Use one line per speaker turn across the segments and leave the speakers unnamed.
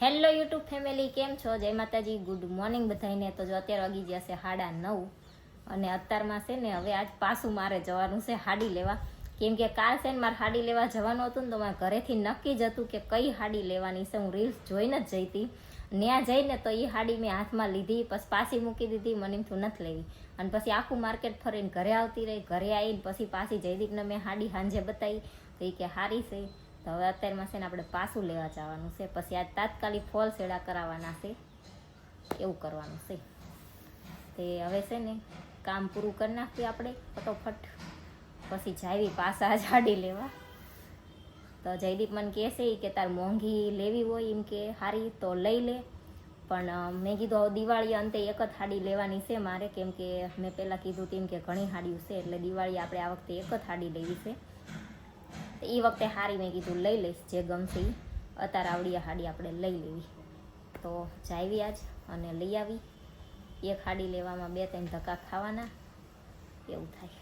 Hello YouTube family, કેમ છો? જય માતાજી, ગુડ મોર્નિંગ બધાને તો જો અત્યારે વાગી ગયા છે સાડા નવ અને અત્યારમાં છે ને હવે આજ પાછું મારે જવાનું છે હાડી લેવા. કેમ કે કાલ છે ને મારે હાડી લેવા જવાનું હતું ને તો મારે ઘરેથી નક્કી જ હતું કે કઈ હાડી લેવાની છે. હું રીલ્સ જોઈને જ જઈ હતી. ત્યાં જઈને તો એ હાડી મેં હાથમાં લીધી, પછી પાછી મૂકી દીધી, મને એમ તું નથી લેવી. અને પછી આખું માર્કેટ ફરીને ઘરે આવતી રહી, ઘરે આવીને પછી પાછી જયદીપને મેં હાડી સાંજે બતાવી. તો એ કે હારી છે. તો હવે અત્યારમાં છે ને આપણે પાછું લેવા જવાનું છે. પછી આ તાત્કાલિક ફોલ સેડા કરાવવાના છે. એવું કરવાનું છે. તે હવે છે ને કામ પૂરું કરી નાખ્યું આપણે ફટોફટ. પછી જાવી પાછા જ હાડી લેવા. તો જયદીપ મને કહેશે કે તાર મોંઘી લેવી હોય એમ કે સારી તો લઈ લે. પણ મેં કીધું દિવાળી અંતે એક જ હાડી લેવાની છે મારે. કેમ કે મેં પહેલાં કીધું તેમ કે ઘણી હાડીઓ છે એટલે દિવાળી આપણે આ વખતે એક જ હાડી લેવી છે. તો એ વખતે હારી મેં કીધું લઈ લઈશ જે ગમશે અત્યારે આવડી હાડી આપણે લઈ લેવી. તો જાવી આજ અને લઈ આવી. એક હાડી લેવામાં બે ત્રણ ધક્કા ખાવાના. એવું થાય.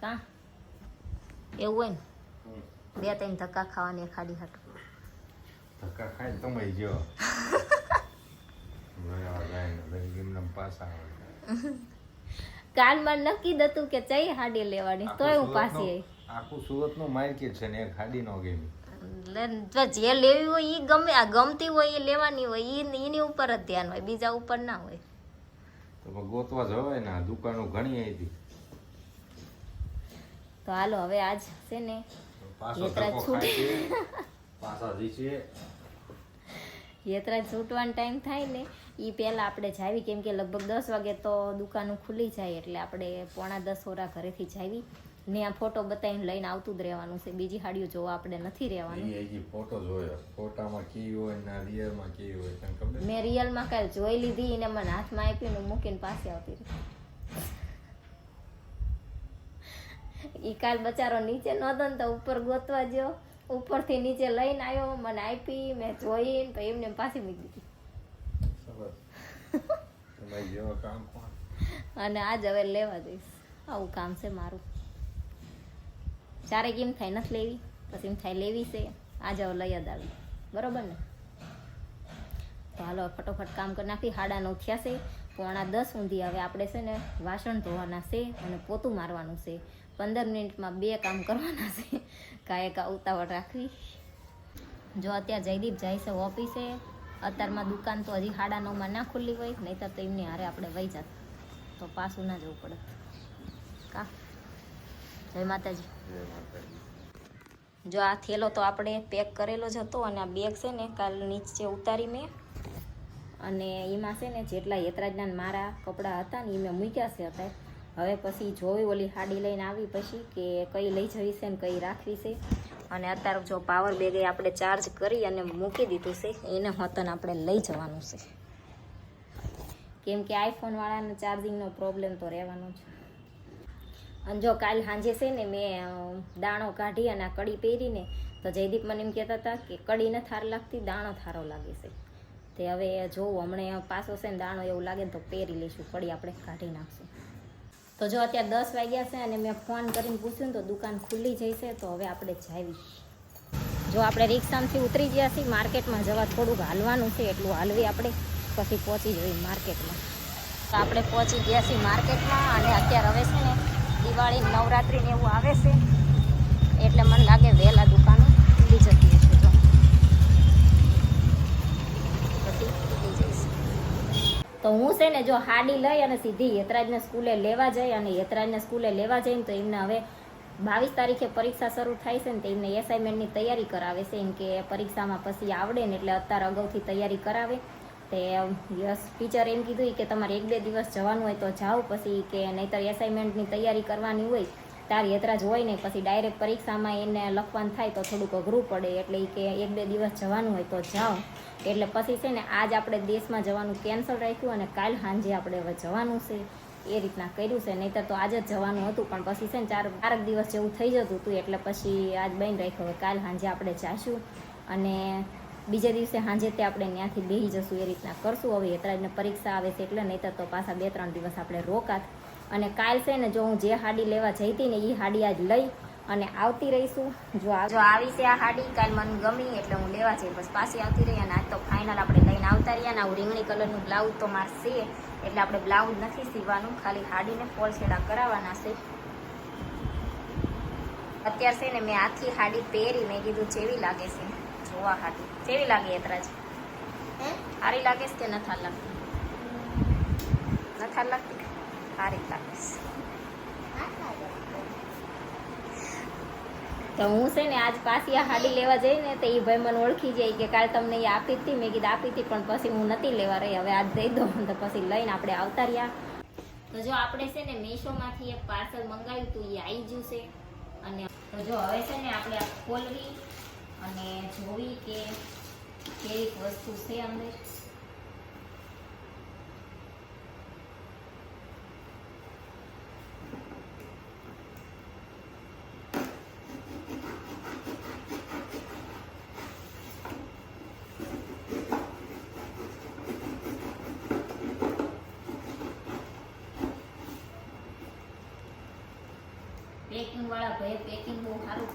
કાં? એવું હોય ને? બે ત્રણ ધક્કા ખાવાની એક હાડી હાટું.
ધક્કા ખાઈને તમે જો
કાનમાં નક્કી દતું હતું કે ચઈ હાડી લેવાની તોય હું પાછી આવી.
આખું સુરતનું માર્કેટ છે ને એ હાડી નો ગેમ
જે લેવી હોય એ ગમે આ ગમતી હોય એ લેવાની હોય એની ઉપર જ ધ્યાન હોય બીજા ઉપર ના હોય.
તો ગોતવા જવાય ને દુકાનો ઘણી હતી.
તો હાલો હવે આજ છે ને
પાછો
યાત્રા છૂટે.
ખાય છે
યાત્રા છૂટવાનો ટાઈમ થાય ને એ પહેલાં આપણે જાવી કેમ કે લગભગ દસ વાગે તો દુકાનો ખુલી જાય એટલે આપણે પોણા દસ હોરા ઘરેથી જાવી. ને આ ફોટો બતાવીને લઈને આવતું જ રહેવાનું છે. બીજી હાડીઓ જોવા આપણે નથી રહેવાનું.
એ ફોટો જોયો. ફોટામાં કેવી હોય ને રિયલમાં કેવી હોય તને ખબર?
મેં રિયલમાં કાલે જોઈ લીધી ને મને હાથમાં આપી ને મૂકીને પાસે આવતી રહી. ઈ કાલ બચારો નીચે નહોતો ને તો ઉપર ગોતવા ગયો. ઉપરથી નીચે લઈને આવ્યો મને આપી મેં જોઈને તો એમને એમ પાછી મૂકી દીધી. અને આજ હવે લેવા જઈશ આવું કામ છે મારું. ચારે કેમ થાય નથી લેવી, પછી એમ થાય લેવી છે. આજે લઈ જ આવી. બરોબર ને? તો હાલો ફટોફટ કામ કરી નાખી. હાડા નવ થયા છે. પોણા દસ ઊંધી હવે આપણે છે ને વાસણ ધોવાના છે અને પોતું મારવાનું છે. પંદર મિનિટમાં બે કામ કરવાના છે. કાંઈ કા ઉતાવળ રાખવી. જો અત્યારે જયદીપ જાય છે ઓફિસે, અત્યારમાં દુકાન તો હજી સાડા નવમાં ના ખુલ્લી હોય નહીં તો એમની હારે આપણે વહી જાત. તો પાછું ના જવું પડે. કા? જય માતાજી. જો આ થેલો તો આપણે પેક કરેલો જ હતો અને આ બેગ છે ને કાલ નીચે ઉતારી મેં. અને એમાં છે ને જેટલા યતરાજના મારા કપડાં હતા ને એ મેં મૂક્યા છે અત્યારે. હવે પછી જોઈ ઓલી હાડી લઈને આવી પછી કે કઈ લઈ જવી છે ને કઈ રાખવી છે. અને અત્યારે જો પાવર બેગે આપણે ચાર્જ કરી અને મૂકી દીધું છે એને હોતન આપણે લઈ જવાનું છે. કેમ કે આઈફોનવાળાને ચાર્જિંગનો પ્રોબ્લેમ તો રહેવાનો છે અને જો કાલ સાંજે છે ને મેં દાણો કાઢી અને આ કડી પહેરીને, તો જયદીપ મને એમ કહેતા હતા કે કડી ન થાર લાગતી, દાણો થારો લાગે છે. તે હવે જોવું, હમણાં પાછો છે ને દાણો એવું લાગે તો પહેરી લઈશું, કડી આપણે કાઢી નાખશું. તો જો અત્યારે દસ વાગ્યા છે અને મેં ફોન કરીને પૂછ્યું તો દુકાન ખુલ્લી છે તો હવે આપણે જાવી. જો આપણે રિક્ષામાંથી ઉતરી ગયા છીએ, માર્કેટમાં જવા થોડુંક હાલવાનું છે, એટલું હાલવી આપણે, પછી પહોંચી જઈએ માર્કેટમાં. તો આપણે પહોંચી ગયા છીએ માર્કેટમાં અને અત્યારે હવે છે ને દિવાળી નવરાત્રિને એવું આવે છે, એટલે મને લાગે વહેલા દુકાનો ખુલી જતી હશે તો. તો હું છે ને જો હાડી લઈ અને સીધી યતરાજને સ્કૂલે લેવા જઈ અને યતરાજને સ્કૂલે લેવા જઈને તો એમને હવે બાવીસ તારીખે પરીક્ષા શરૂ થાય છે ને તો એમને એસાઇનમેન્ટની તૈયારી કરાવે છે. એમ કે પરીક્ષામાં પછી આવડે ને એટલે અત્યારે અગાઉથી તૈયારી કરાવે. તે યસ ટીચર એમ કીધું કે તમારે એક બે દિવસ જવાનું હોય તો જાઓ, પછી કે નહીતર એસાઇનમેન્ટની તૈયારી કરવાની હોય, તાર જ હોય ને પછી ડાયરેક્ટ પરીક્ષામાં એને લખવાનું થાય તો થોડુંક અઘરું પડે, એટલે કે એક બે દિવસ જવાનું હોય તો જાઓ. એટલે પછી છે ને આજ આપણે દેશમાં જવાનું કેન્સલ રાખ્યું અને કાલ સાંજે આપણે હવે જવાનું છે. એ રીતના કર્યું છે, નહીંતર તો આજે જ જવાનું હતું, પણ પછી છે ને ચાર ચારક દિવસ જેવું થઈ જતું હતું, એટલે પછી આજ બંધ રાખ્યું, હવે કાલ સાંજે આપણે જાશું. અને બીજે દિવસે સાંજે તે આપણે ત્યાંથી બેસી જશું, એ રીતના કરશું. હવે યતરાજને પરીક્ષા આવે છે એટલે નહીંતર તો પાછા બે ત્રણ દિવસ આપણે રોકાત. અને કાલ છે ને જો હું જે હાડી લેવા જઈ હતી ને એ હાડી આજ લઈ અને આવતી રહીશું. જો જો આવી છે આ હાડી, કાલ મને ગમી એટલે હું લેવા જઈ બસ પાછી આવતી રહી અને આજ તો ફાઇનલ આપણે લઈને આવતા રહ્યા અને આવું રીંગણી કલરનું બ્લાઉઝ તો મારે છે. એટલે આપણે બ્લાઉઝ નથી સીવાનું ખાલી હાડીને ફોલ છેડા કરાવવાના છે. અત્યારે છે ને મેં આખી હાડી પહેરી, મેં કીધું જેવી લાગે છે. જોવા હાટું. કેવી લાગે એતરાજ સારી લાગે છે કે નથી લાગતી? નથી લાગતી સારી લાગે. તો હું છે ને આજ પાછી આ હાડી લેવા જઈ ને તો એ ભાઈ મને ઓળખી જાય કે કાલ તમને એ આપી હતી મેં કીધું આપી હતી પણ પછી હું નથી લેવા રહી. હવે આજ દઈ દઉં તો પછી લઈને આપણે આવતા રહ્યા. તો જો આપણે છે ને મીશોમાંથી એક પાર્સલ મંગાવ્યું હતું એ આવી ગયું છે. અને તો જો હવે છે ને આપણે આ ખોલવી અને જોવી કે કેવી વસ્તુ છે અંદર. પેકિંગ વાળા ભાઈ પેકિંગ બહુ સારું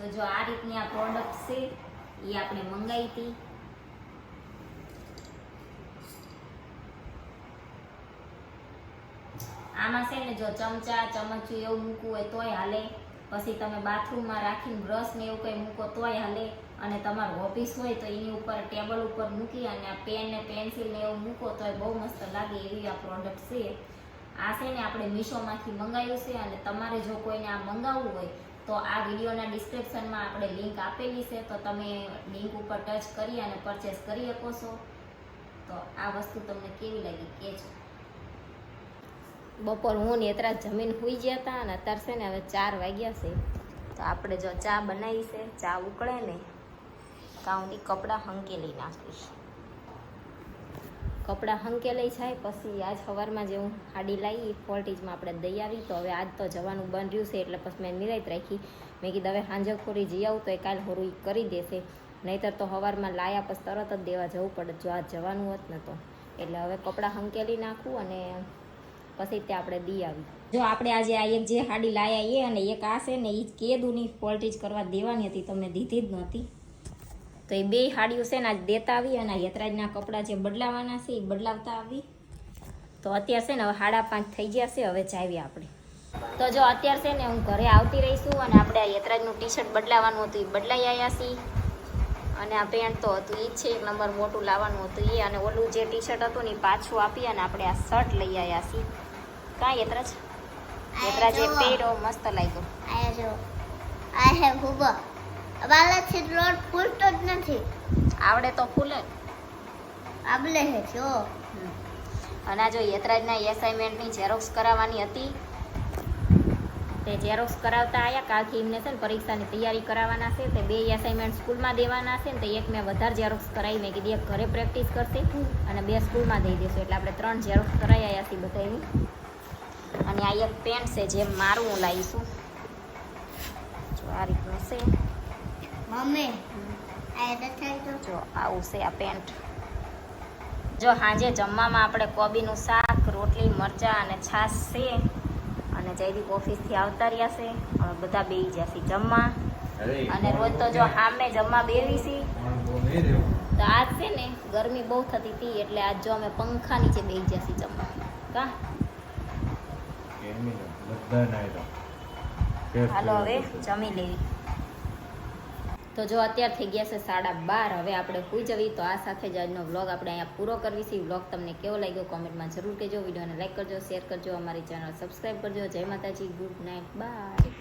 તો જો આ રીતની આ પ્રોડક્ટ છે એ આપણે મંગાવી હતી. આમાં છે ને જો ચમચા, ચમચું એવું મૂકવું હોય તોય હાલે. પછી તમે બાથરૂમમાં રાખીને બ્રશ ને એવું કંઈ મૂકો તોય હાલે. અને તમારું ઓફિસ હોય તો એની ઉપર ટેબલ ઉપર મૂકી અને આ પેન ને પેન્સિલ ને એવું મૂકો તોય બહુ મસ્ત લાગે એવી આ પ્રોડક્ટ છે. આ છે ને આપણે મીશોમાંથી મંગાવ્યું છે અને તમારે જો કોઈને આ મંગાવવું હોય તો આ વિડીયોના ડિસ્ક્રિપ્શનમાં આપણે લિંક આપેલી છે, તો તમે લિંક ઉપર ટચ કરી અને પરચેસ કરી શકો છો. તો આ વસ્તુ તમને કેવી લાગી કહેજો બપોર હું નેત્રા જમીન હોઈ ગયા હતા અને અત્યારે છે ને હવે ચાર વાગ્યા છે. તો આપણે જો ચા બનાવી છે, ચા ઉકળે ને કાઉની કપડાં હંકેલી નાખીશ. કપડાં હંકેલાઈ જાય, પછી આજ સવારમાં જે હું હાડી લાવી ફોલ્ટીજમાં આપણે દઈ આવી. તો હવે આજ તો જવાનું બંધ રહ્યું છે, એટલે પછી મેં નિરાયત રાખી. મેં કીધું, હવે સાંજે ખોરી જઈ આવું તો એ કાલ હોરું કરી દેશે. નહીંતર તો સવારમાં લાયા પછી તરત જ દેવા જવું પડે, જો આજ જવાનું હોત ને તો. એટલે હવે કપડાં હંકેલી નાખું અને પછી ત્યાં આપણે દી આવી. જો આપણે આજે આ એક જે હાડી લાયા એ અને એક આ છે ને એ કેદુની ફોલ્ટીજ કરવા દેવાની હતી, તો મેં દીધી જ નહોતી. તો એ બે હાડીઓ છે ને આજ દેતા આવી અને યતરાજના કપડાં જે બદલાવાના છે એ બદલાવતા આવી. તો અત્યારે છે ને હવે સાડા પાંચ થઈ ગયા છે હવે જાવી આપણે. તો જો અત્યારે છે ને હું ઘરે આવતી રહીશું અને આપણે આ યતરાજનું ટી શર્ટ બદલાવાનું હતું એ બદલાઈ આવ્યા છીએ. અને આ પેન્ટ તો હતું એ છે એક નંબર મોટું લાવવાનું હતું એ અને ઓલું જે ટી શર્ટ હતું ને એ પાછું આપી અને આપણે આ શર્ટ લઈ આવ્યા છીએ. કાં યતરાજ? યતરાજે પહેરો મસ્ત લાગ્યો.
જો આ હે હુબો બાલાથી રોડ ફૂલતો જ નથી.
આવડે તો ફૂલે.
આબલે હે જો.
અને આ જો યતરાજના એસાઇનમેન્ટની ઝેરોક્સ કરાવવાની હતી. તે ઝેરોક્સ કરાવતા આવ્યા કાલથી એમને છે ને પરીક્ષાની તૈયારી કરાવવાના છે. તે બે એસાઇનમેન્ટ સ્કૂલમાં દેવાના છે ને તો એક મેં વધારે ઝેરોક્સ કરાવી. મેં કીધી એક ઘરે પ્રેક્ટિસ કરશે અને બે સ્કૂલમાં દઈ દેશું. એટલે આપણે ત્રણ ઝેરોક્સ કરાવી આવ્યા છીએ બધાની અને આ એક પેન્ટ છે જે મારું હું લાવીશું. જો આ રીતનું છે.
મમ્મી
જો આવું છે આ પેન્ટ. જો સાંજે જમવામાં આપણે કોબીનું શાક રોટલી મરચાં અને છાશ છે. અને જયદીપ ઓફિસથી આવતા રહ્યા છે. હવે બધા બેસી જશે જમવા. અને રોજ તો જો સામે જમવા
બેવીશી.
તો આજ છે ને ગરમી બહુ થતી હતી એટલે આજ જો અમે પંખા નીચે બેસી જશે જમવા. કા? હાલો હવે જમી લેવી. તો જો અત્યાર થઈ ગયા છે સાડા બાર, હવે આપણે સુઈ જવી તો આ સાથે જ આજનો વ્લોગ આપણે અહીંયા પૂરો કરવી છે. વ્લોગ તમને કેવો લાગ્યો કોમેન્ટમાં જરૂર કહેજો. વિડીયોને લાઈક કરજો શેર કરજો, અમારી ચેનલ સબસ્ક્રાઈબ કરજો. જય માતાજી ગુડ નાઇટ બાય